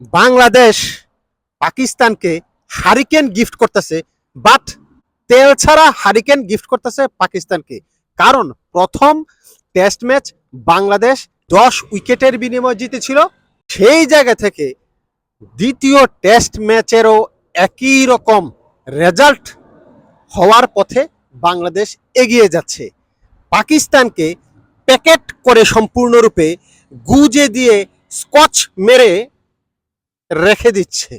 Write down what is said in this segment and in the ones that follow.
বাংলাদেশ পাকিস্তানকে hurricane gift করতেছে, but তেল ছাড়া হারিকেন গিফট করতেছে পাকিস্তানকে। কারণ প্রথম টেস্ট ম্যাচ বাংলাদেশ দশ উইকেটের বিনিময়ে জিতেছিল। সেই জায়গা থেকে দ্বিতীয় টেস্ট ম্যাচেরও একই রকম রেজাল্ট হওয়ার পথে বাংলাদেশ এগিয়ে যাচ্ছে। পাকিস্তানকে প্যাকেট করে সম্পূর্ণরূপে গুজে দিয়ে স্কচ মেরে রেখে দিচ্ছে।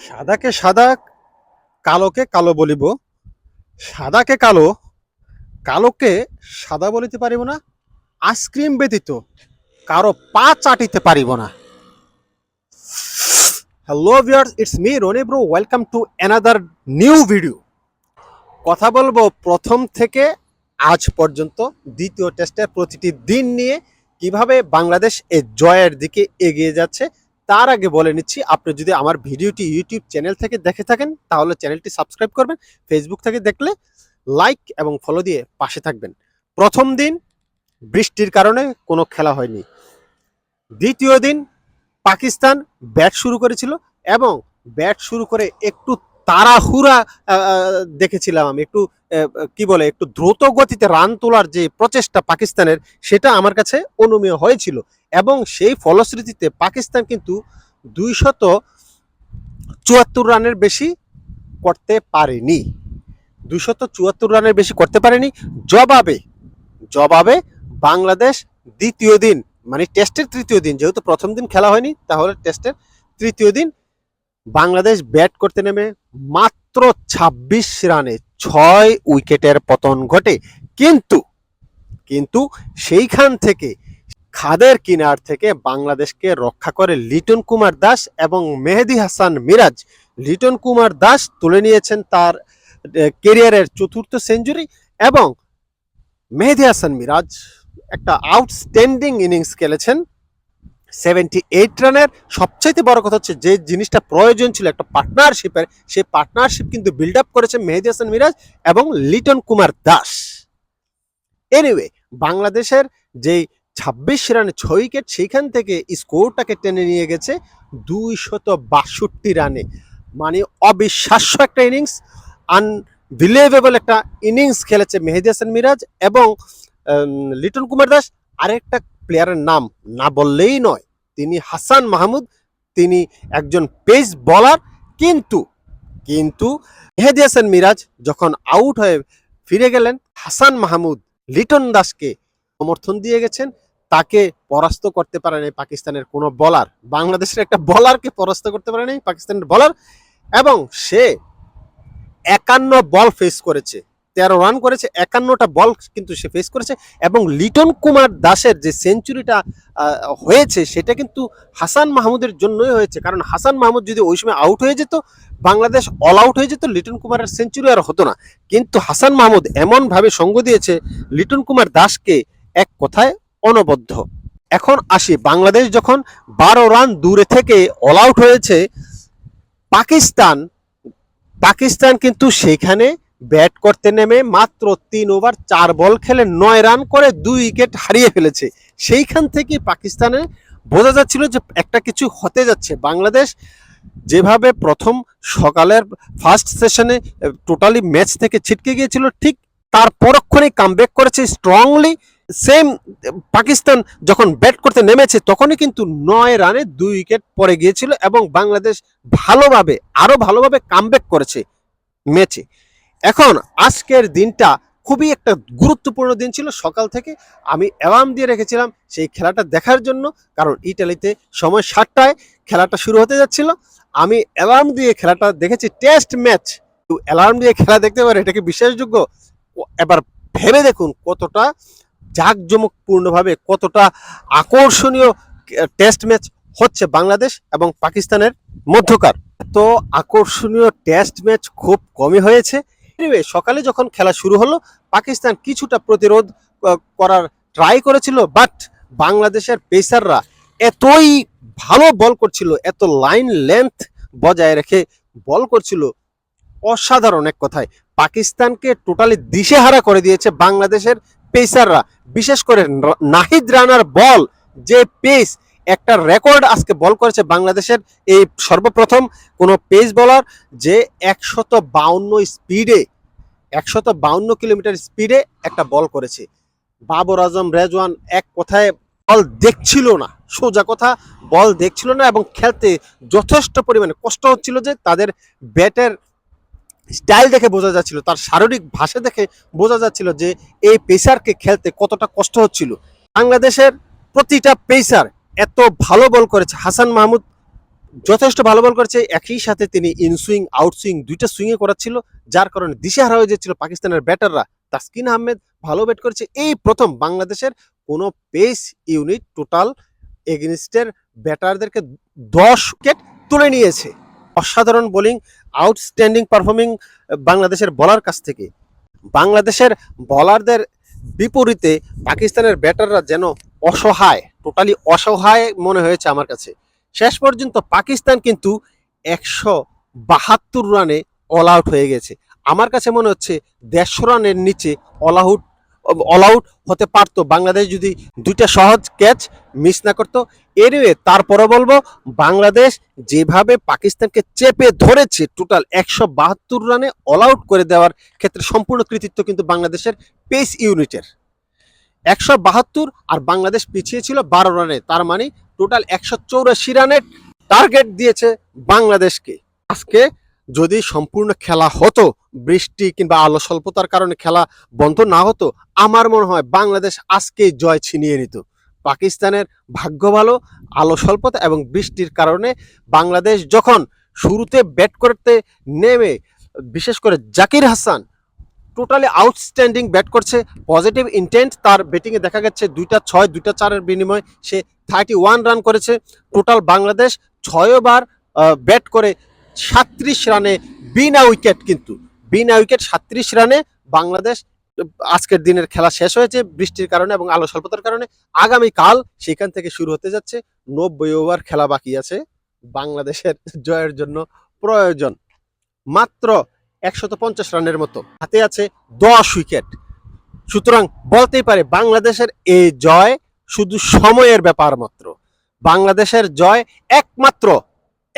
সাদাকে সাদা, কালোকে কালো বলিব। সাদাকে কালো, কালোকে সাদা বলিতে পারিব না, আইসক্রিম ব্যতীত কারও পা চাটিতে পারিব না। Hello viewers it's me Roni bro welcome to another new video কথা বলব প্রথম থেকে আজ পর্যন্ত, দ্বিতীয় টেস্টের প্রতিটি দিন নিয়ে, কীভাবে বাংলাদেশ এই জয়ের দিকে এগিয়ে যাচ্ছে তার আগে বলে নিচ্ছি, আপনি যদি আমার ভিডিওটি ইউটিউব চ্যানেল থেকে দেখে থাকেন, তাহলে চ্যানেলটি সাবস্ক্রাইব করবেন ফেসবুক থেকে দেখলে লাইক এবং ফলো দিয়ে পাশে থাকবেন। প্রথম দিন বৃষ্টির কারণে কোনো খেলা হয়নি। দ্বিতীয় দিন পাকিস্তান ব্যাট শুরু করেছিল এবং ব্যাট শুরু করে একটু তাড়াহুড়া দেখেছিলাম আমি, একটু কি বলে, একটু দ্রুত গতিতে রান তোলার যে প্রচেষ্টা পাকিস্তানের, সেটা আমার কাছে অনুমেয় হয়েছিল। এবং সেই ফলশ্রুতিতে পাকিস্তান কিন্তু দুইশত চুয়াত্তর রানের বেশি করতে পারেনি। দুইশত চুয়াত্তর রানের বেশি করতে পারেনি। জবাবে জবাবে বাংলাদেশ দ্বিতীয় দিন মানে টেস্টের তৃতীয় দিন, যেহেতু প্রথম দিন খেলা হয়নি, তাহলে টেস্টের তৃতীয় দিন বাংলাদেশ ব্যাট করতে নেমে মাত্র ২৬ রানে ছয় উইকেটের পতন ঘটে। কিন্তু কিন্তু সেইখান থেকে খাদের কিনার থেকে বাংলাদেশকে রক্ষা করে লিটন কুমার দাস এবং মেহেদি হাসান মিরাজ। লিটন কুমার দাস তুলে নিয়েছেন তার কেরিয়ারের চতুর্থ সেঞ্চুরি এবং মেহেদি হাসান মিরাজ একটা আউটস্ট্যান্ডিং ইনিংস খেলেছেন। সেভেন্টি এইট রানের সবচাইতে বড় কথা হচ্ছে যে জিনিসটা প্রয়োজন ছিল একটা পার্টনারশিপের সেই পার্টনারশিপ কিন্তু বিল্ড আপ করেছে মেহেদি হাসান মিরাজ এবং লিটন কুমার দাস। এনিওয়ে বাংলাদেশের যেই ছাব্বিশ রানে ছয় উইকেট, সেইখান থেকে স্কোরটাকে টেনে নিয়ে গেছে দুইশত বাষট্টি রানে। মানে অবিশ্বাস্য একটা ইনিংস আনবিলিভেবল একটা ইনিংস খেলেছে মেহেদি হাসান মিরাজ এবং লিটন কুমার দাস। আরেকটা প্লেয়ারের নাম না বললেই নয়, তিনি হাসান মাহমুদ। তিনি একজন পেস বলার, কিন্তু কিন্তু মেহেদি হাসান মিরাজ যখন আউট হয়ে ফিরে গেলেন, হাসান মাহমুদ লিটন দাসকে সমর্থন দিয়ে গেছেন। তাকে পরাস্ত করতে পারে নাই পাকিস্তানের কোনো বলার। বাংলাদেশের একটা বলারকে পরাস্ত করতে পারে নাই পাকিস্তানের বলার। এবং সে একান্ন বল ফেস করেছে। তেরো রান করেছে, একান্নটা বল কিন্তু সে ফেস করেছে। এবং লিটন কুমার দাসের যে সেঞ্চুরিটা হয়েছে, সেটা কিন্তু হাসান মাহমুদের জন্যই হয়েছে। কারণ হাসান মাহমুদ যদি ওই সময় আউট হয়ে যেত, বাংলাদেশ অল আউট হয়ে যেত, লিটন কুমারের সেঞ্চুরি আর হতো না। কিন্তু হাসান মাহমুদ এমনভাবে সঙ্গ দিয়েছে, লিটন কুমার দাসকে এক কথায় অনবদ্য। এখন আসি বাংলাদেশ যখন বারো রান দূরে থেকে অল আউট হয়েছে, পাকিস্তান পাকিস্তান কিন্তু সেখানে ব্যাট করতে নেমে মাত্র তিন ওভার চার বল খেলে নয় রান করে দুই উইকেট হারিয়ে ফেলেছে। সেইখান থেকে পাকিস্তানে বোঝা যাচ্ছিল যে একটা কিছু হতে যাচ্ছে। বাংলাদেশ যেভাবে প্রথম সকালের ফার্স্ট সেশনে টোটালি ম্যাচ থেকে ছিটকে গিয়েছিল, ঠিক তার পরক্ষণে কামব্যাক করেছে স্ট্রংলি সেম পাকিস্তান যখন ব্যাট করতে নেমেছে, তখনই কিন্তু নয় রানে দুই উইকেট পড়ে গিয়েছিল এবং বাংলাদেশ ভালোভাবে, আরও ভালোভাবে কামব্যাক করেছে ম্যাচে এখন আজকের দিনটা খুবই একটা গুরুত্বপূর্ণ দিন ছিল। সকাল থেকে আমি অ্যালার্ম দিয়ে রেখেছিলাম সেই খেলাটা দেখার জন্য, কারণ ইটালিতে সময় সাতটায় খেলাটা শুরু হতে যাচ্ছিল। আমি অ্যালার্ম দিয়ে খেলাটা দেখেছি টেস্ট ম্যাচ তো অ্যালার্ম দিয়ে খেলা দেখতে পারে এটা কি বিশ্বাসযোগ্য? এবার ভেবে দেখুন কতটা জাঁকজমকপূর্ণভাবে কতটা আকর্ষণীয় টেস্ট ম্যাচ হচ্ছে বাংলাদেশ এবং পাকিস্তানের মধ্যকার। তো আকর্ষণীয় টেস্ট ম্যাচ খুব কমই হয়েছে। সকালে যখন খেলা শুরু হলো, পাকিস্তান কিছুটা প্রতিরোধ করার ট্রাই করেছিল বাট বাংলাদেশের পেসাররা এতই ভালো বল করছিল, এত লাইন লেন্থ বজায় রেখে বল করছিল, অসাধারণ এক কথায়। পাকিস্তানকে টোটালি দিশেহারা করে দিয়েছে বাংলাদেশের পেসাররা, বিশেষ করে নাহিদ রানার বল যে পেস, একটা রেকর্ড আজকে বল করেছে বাংলাদেশের এই সর্বপ্রথম কোনো পেস বলার যে একশত বাউন্ন স্পিডে, একশত বাউন্ন কিলোমিটার স্পিডে একটা বল করেছে। বাবর আজম, রেজওয়ান এক কথায় বল দেখছিল না, সোজা কথা, বল দেখছিল না এবং খেলতে যথেষ্ট পরিমাণে কষ্ট হচ্ছিল যে তাদের ব্যাটের স্টাইল দেখে বোঝা যাচ্ছিল, তার শারীরিক ভাষা দেখে বোঝা যাচ্ছিল যে এই পেসারকে খেলতে কতটা কষ্ট হচ্ছিল। বাংলাদেশের প্রতিটা পেসার এত ভালো বল করেছে, হাসান মাহমুদ যথেষ্ট ভালো বল করেছে, একই সাথে তিনি ইনসুইং আউটসুইং দুইটা সুইংয়ে করাচ্ছিল, যার কারণে দিশেহারা হয়ে যাচ্ছিল পাকিস্তানের ব্যাটাররা। তাসকিন আহমেদ ভালো ব্যাট করেছে, এই প্রথম বাংলাদেশের কোনো পেস ইউনিট টোটাল এগেনিস্টের ব্যাটারদেরকে দশ উইকেট তুলে নিয়েছে। অসাধারণ বোলিং আউটস্ট্যান্ডিং পারফর্মিং বাংলাদেশের বলার কাছ থেকে। বাংলাদেশের বলারদের বিপরীতে পাকিস্তানের ব্যাটাররা যেন অসহায় টোটালি অসহায় মনে হয়েছে আমার কাছে। শেষ পর্যন্ত পাকিস্তান কিন্তু একশো বাহাত্তর রানে অল আউট হয়ে গেছে। আমার কাছে মনে হচ্ছে দেড়শো রানের নিচে অল আউট অল আউট হতে পারতো। বাংলাদেশ যদি দুইটা সহজ ক্যাচ মিস না করতো। এনিওয়ে তারপরে বলব, বাংলাদেশ যেভাবে পাকিস্তানকে চেপে ধরেছে টোটাল একশো বাহাত্তর রানে অল আউট করে দেওয়ার ক্ষেত্রে সম্পূর্ণ কৃতিত্ব কিন্তু বাংলাদেশের পেস ইউনিটের একশো বাহাত্তর আর বাংলাদেশ পিছিয়ে ছিল বারো রানে, তার মানে টোটাল একশো চৌরাশি রানের টার্গেট দিয়েছে বাংলাদেশকে। আজকে যদি সম্পূর্ণ খেলা হতো, বৃষ্টি কিংবা আলো স্বল্পতার কারণে খেলা বন্ধ না হতো, আমার মনে হয় বাংলাদেশ আজকেই জয় ছিনিয়ে নিত। পাকিস্তানের ভাগ্য ভালো, আলো স্বল্পতা এবং বৃষ্টির কারণে বাংলাদেশ যখন শুরুতে ব্যাট করতে নেমে, বিশেষ করে Zakir Hasan totally outstanding bat করছে পজিটিভ ইন্টেন্ট তার ব্যাটিংয়ে দেখা গেছে দুইটা ছয়, দুইটা চারের বিনিময়ে সে থার্টি ওয়ান রান করেছে। টোটাল বাংলাদেশ ছয়বার ব্যাট করে সাত্রিশ রানে বিনা উইকেট কিন্তু, বিনা উইকেট সাত্রিশ রানে বাংলাদেশ, আজকের দিনের খেলা শেষ হয়েছে বৃষ্টির কারণে এবং আলো স্বল্পতার কারণে। আগামীকাল সেখান থেকে শুরু হতে যাচ্ছে নব্বই ওভার খেলা বাকি আছে বাংলাদেশের জয়ের জন্য প্রয়োজন। মাত্র একশত পঞ্চাশ রানের মতো হাতে আছে দশ উইকেট। সুতরাং বলতেই পারে বাংলাদেশের এই জয় শুধু সময়ের ব্যাপার মাত্র। বাংলাদেশের জয় একমাত্র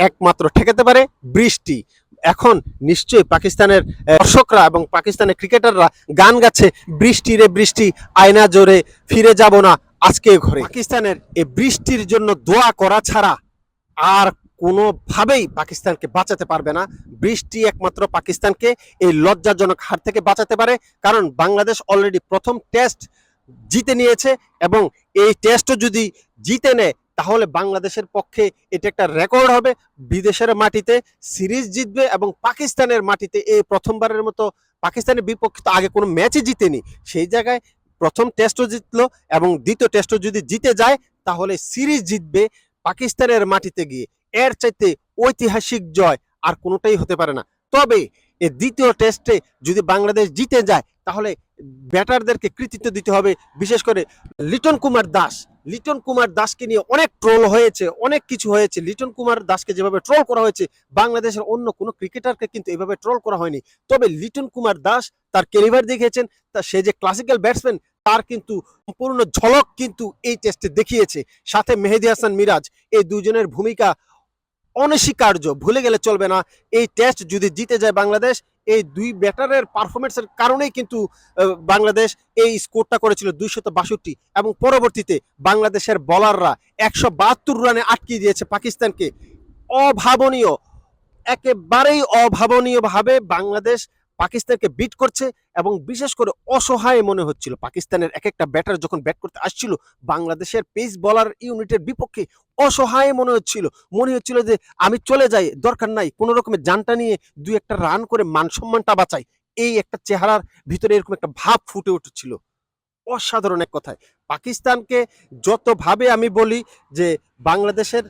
একমাত্র ঠেকাতে পারে বৃষ্টি। এখন নিশ্চয়ই পাকিস্তানের দর্শকরা এবং পাকিস্তানের ক্রিকেটাররা গান গাচ্ছে, বৃষ্টি রে বৃষ্টি, আয়না জোরে ফিরে যাব না আজকে ঘরে। পাকিস্তানের এই বৃষ্টির জন্য দোয়া করা ছাড়া আর কোনোভাবেই পাকিস্তানকে বাঁচাতে পারবে না। বৃষ্টি একমাত্র পাকিস্তানকে এই লজ্জাজনক হার থেকে বাঁচাতে পারে, কারণ বাংলাদেশ অলরেডি প্রথম টেস্ট জিতে নিয়েছে এবং এই টেস্টও যদি জিতে নেয় তাহলে বাংলাদেশের পক্ষে এটা একটা রেকর্ড হবে। বিদেশের মাটিতে সিরিজ জিতবে এবং পাকিস্তানের মাটিতে এই প্রথমবারের মতো পাকিস্তানের বিপক্ষে তো আগে কোনো ম্যাচই জিতেনি। সেই জায়গায় প্রথম টেস্টও জিতলো এবং দ্বিতীয় টেস্টও যদি জিতে যায়, তাহলে সিরিজ জিতবে পাকিস্তানের মাটিতে গিয়ে। এর চাইতে ঐতিহাসিক জয় আর কোনোটাই হতে পারে না। তবে এ দ্বিতীয় টেস্টে যদি বাংলাদেশ জিতে যায়, তাহলে ব্যাটারদেরকে কৃতিত্ব দিতে হবে, বিশেষ করে লিটন কুমার দাস। লিটন কুমার দাসকে নিয়ে অনেক ট্রোল হয়েছে, অনেক কিছু হয়েছে। লিটন কুমার দাসকে যেভাবে ট্রোল করা হয়েছে, বাংলাদেশের অন্য কোনো ক্রিকেটারকে কিন্তু এভাবে ট্রোল করা হয়নি। তবে লিটন কুমার দাস তার ক্যালিভার দেখিয়েছেন, তা সে যে ক্লাসিক্যাল ব্যাটসম্যান তার কিন্তু সম্পূর্ণ ঝলক কিন্তু এই টেস্টে দেখিয়েছে। সাথে মেহেদি হাসান মিরাজ, এই দুজনের ভূমিকা অনস্বীকার্য। ভুলে গেলে চলবে না। এই টেস্ট যদি জিতে যায় বাংলাদেশ এই দুই ব্যাটারের পারফরমেন্সের কারণেই কিন্তু বাংলাদেশ এই স্কোরটা করেছিল দুইশত বাষট্টি এবং পরবর্তীতে বাংলাদেশের বলাররা একশো বাহাত্তর রানে আটকে দিয়েছে পাকিস্তানকে। অভাবনীয়, একেবারেই অভাবনীয়ভাবে বাংলাদেশ পাকিস্তানকে বিট করছে এবং বিশেষ করে অসহায় মনে হচ্ছিল। পাকিস্তানের এক একটা ব্যাটার যখন ব্যাট করতে আসছিল, বাংলাদেশের পেস বলার ইউনিটের বিপক্ষে অসহায় মনে হচ্ছিল। মনে হচ্ছিল যে, আমি চলে যাই, দরকার নাই। কোনো রকমের যানটা নিয়ে দুই একটা রান করে মান সম্মানটা বাঁচাই। এই একটা চেহারার ভিতরে এরকম একটা ভাব ফুটে উঠেছিল। অসাধারণ এক কথায়। পাকিস্তানকে যতভাবে আমি বলি যে বাংলাদেশের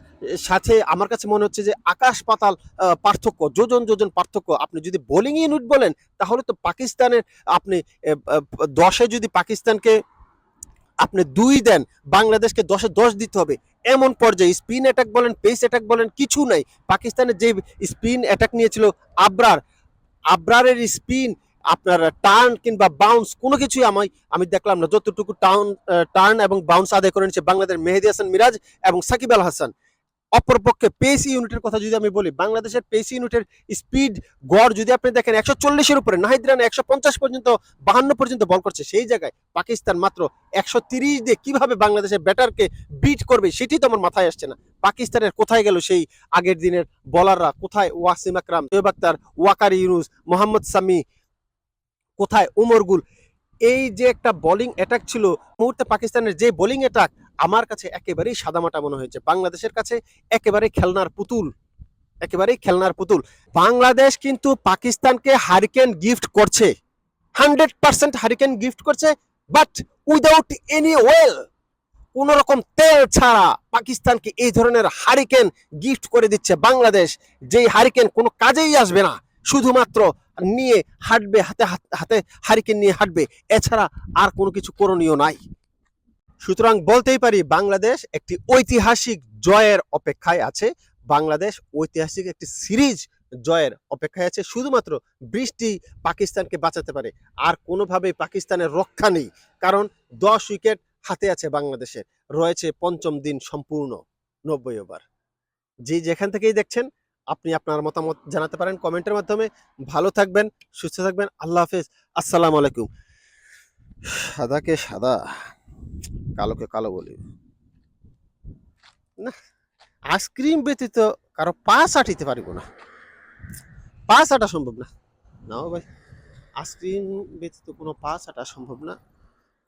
সাথে আমার কাছে মনে হচ্ছে যে আকাশ পাতাল পার্থক্য, যোজন যোজন পার্থক্য। আপনি যদি বোলিং ইউনিট বলেন, তাহলে তো পাকিস্তানের আপনি দশে যদি পাকিস্তানকে আপনি দুই দেন, বাংলাদেশকে দশে দশ দিতে হবে। এমন পর্যায়ে স্পিন অ্যাটাক বলেন পেস অ্যাটাক বলেন, কিছু নাই। পাকিস্তানের যে স্পিন অ্যাটাক নিয়েছিল আবরার, আবরারের স্পিন আপনার টার্ন কিংবা বাউন্স কোনো কিছুই আমি আমি দেখলাম না। যতটুকু টাউন টার্ন এবং বাউন্স আদায় করে নিচ্ছে বাংলাদেশের মেহেদি হাসান, মিরাজ এবং সাকিব আল হাসান। অপরপক্ষে পেস ইউনিটের কথা যদি আমি বলি, বাংলাদেশের পেস ইউনিটের স্পিড গড় যদি আপনি দেখেন, একশো চল্লিশের উপরে নাহিদ রানা একশো পঞ্চাশ পর্যন্ত, বাহান্ন পর্যন্ত বল করছে। সেই জায়গায় পাকিস্তান মাত্র একশো তিরিশ দিয়ে কীভাবে বাংলাদেশের ব্যাটারকে বিট করবে সেটি তো আমার মাথায় আসছে না। পাকিস্তানের কোথায় গেল সেই আগের দিনের বলাররা কোথায়? ওয়াসিম আকরাম শোয়েব আক্তার, ওয়াকার ইউনুস, মোহাম্মদ সামি কোথায়? উমর গুল এই যে একটা বোলিং অ্যাটাক ছিল মুহূর্তে পাকিস্তানের যে বোলিং অ্যাটাক আমার কাছে একেবারেই সাদামাটা মনে হয়েছে। বাংলাদেশের কাছে একেবারে খেলনার পুতুল। একেবারেই খেলনার পুতুল। বাংলাদেশ কিন্তু পাকিস্তানকে হারিকেন গিফট করছে। হান্ড্রেড পার্সেন্ট হারিকেন গিফট করছে বাট উইদাউট এনি ওয়েল কোন রকম তেল ছাড়া পাকিস্তানকে এই ধরনের হারিকেন গিফট করে দিচ্ছে বাংলাদেশ। যেই হারিকেন কোনো কাজেই আসবে না। শুধুমাত্র নিয়ে হাঁটবে, হাতে হাত- হারিকেন নিয়ে হাঁটবে, এছাড়া আর কোনো কিছু করণীয় নাই। সুতরাং বলতেই পারি, বাংলাদেশ একটি ঐতিহাসিক জয়ের অপেক্ষায় আছে। বাংলাদেশ ঐতিহাসিক একটি সিরিজ জয়ের অপেক্ষায় আছে। শুধুমাত্র বৃষ্টি পাকিস্তানকে বাঁচাতে পারে। আর কোনোভাবেই পাকিস্তানের রক্ষা নেই। কারণ দশ উইকেট হাতে আছে বাংলাদেশের। রয়েছে পঞ্চম দিন সম্পূর্ণ, নব্বই ওভার। যে যেখান থেকেই দেখছেন আপনি আপনার মতামত জানাতে পারেন কমেন্টের মাধ্যমে। ভালো থাকবেন, সুস্থ থাকবেন, আল্লাহ হাফেজ। আসসালামু আলাইকুম। সাদাকে সাদা, কালোকে কালো বলি। না, আইসক্রিম ব্যতীত কারও পা চাটিতে পারিব না। পা চাটা সম্ভব না। নাও ভাই, আইসক্রিম ব্যতীত কোনো পা চাটা সম্ভব না।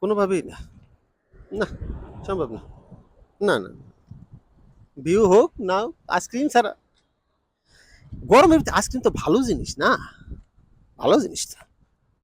কোনোভাবেই না। না, সম্ভব না। না না। ভিউ হোক, নাও, আইসক্রিম ছাড়া গরমের আইসক্রিম তো ভালো জিনিস না? ভালো জিনিস তো।